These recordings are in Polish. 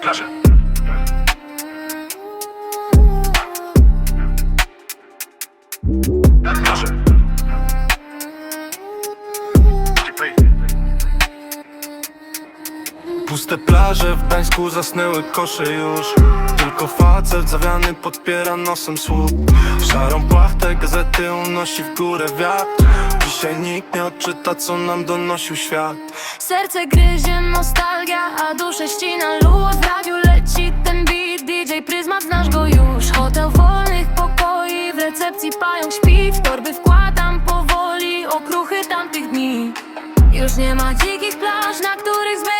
plaży. Puste plaże w Gdańsku zasnęły kosze już. Tylko facet zawiany podpiera nosem słup. Szarą płachtę gazety unosi w górę wiatr. Dzisiaj nikt nie odczyta co nam donosił świat. Serce gryzie nostalgia, a duszę ścina pająk śpi W torby wkładam powoli okruchy tamtych dni. Już nie ma dzikich plaż, na których zbierałam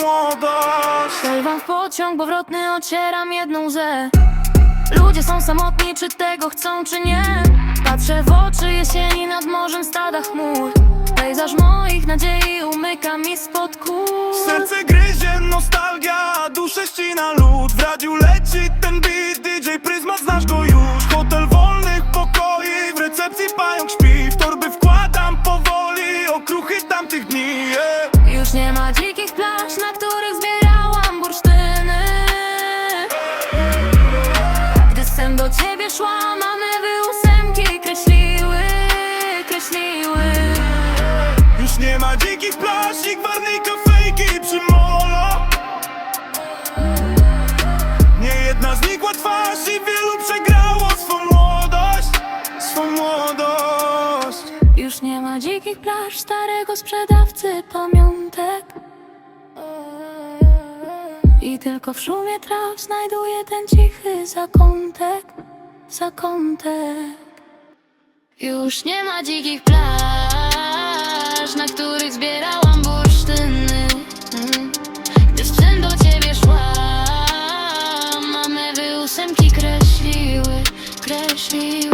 młodość. Wrywam w pociąg powrotny, ocieram jedną ze Ludzie są samotni, czy tego chcą, czy nie? Patrzę w oczy jesieni nad morzem stada chmur Pejzaż moich nadziei umyka mi spod kół Serce gryzie nostalgia, duszę ścina lód. W radiu leci ten beat, DJ Pryzmat, znasz go już do ciebie szłam, a mewy ósemki kreśliły, kreśliły. Już nie ma dzikich plaż i gwarnej kafejki przy molo Nie jedna znikła twarz i wielu przegrało swą młodość Swą młodość. Już nie ma dzikich plaż starego sprzedawcy pamiątek. I tylko w szumie traw znajduję ten cichy zakątek, zakątek Już nie ma dzikich plaż, na których zbierałam bursztyny. Gdy sprzęt do ciebie szłam, a mewy kreśliły, kreśliły.